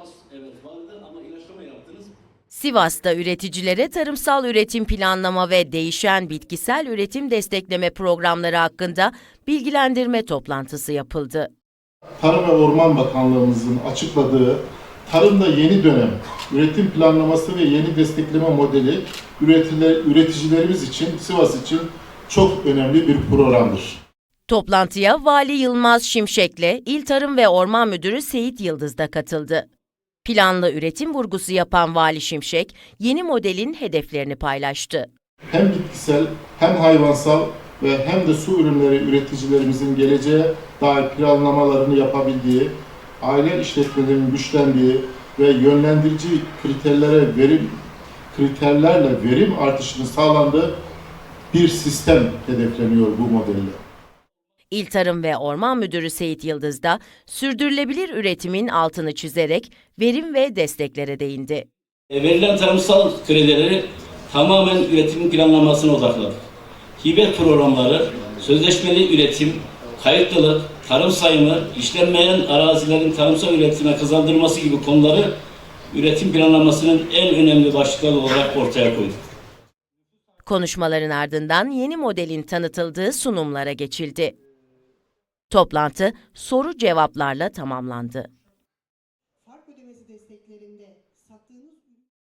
kas evet vardı ama ilaçlama yaptınız. Sivas'ta üreticilere tarımsal üretim planlama ve değişen bitkisel üretim destekleme programları hakkında bilgilendirme toplantısı yapıldı. Tarım ve Orman Bakanlığımızın açıkladığı tarımda yeni dönem üretim planlaması ve yeni destekleme modeli üreticilerimiz için, Sivas için çok önemli bir programdır. Toplantıya Vali Yılmaz Şimşek'le İl Tarım ve Orman Müdürü Seyit Yıldız da katıldı. Planlı üretim vurgusu yapan Vali Şimşek, yeni modelin hedeflerini paylaştı. Hem bitkisel hem hayvansal ve hem de su ürünleri üreticilerimizin geleceğe dair planlamalarını yapabildiği, aile işletmelerinin güçlendiği ve yönlendirici kriterlere verim kriterlerle verim artışının sağlandığı bir sistem hedefleniyor bu modelle. İl Tarım ve Orman Müdürü Seyit Yıldız da sürdürülebilir üretimin altını çizerek verim ve desteklere değindi. E, verilen tarımsal kredileri tamamen üretimin planlamasına odakladık. Hibe programları, sözleşmeli üretim, kayıtlılık, tarım sayımı, işlenmeyen arazilerin tarımsal üretime kazandırması gibi konuları üretim planlamasının en önemli başlıkları olarak ortaya koyduk. Konuşmaların ardından yeni modelin tanıtıldığı sunumlara geçildi. Toplantı soru cevaplarla tamamlandı.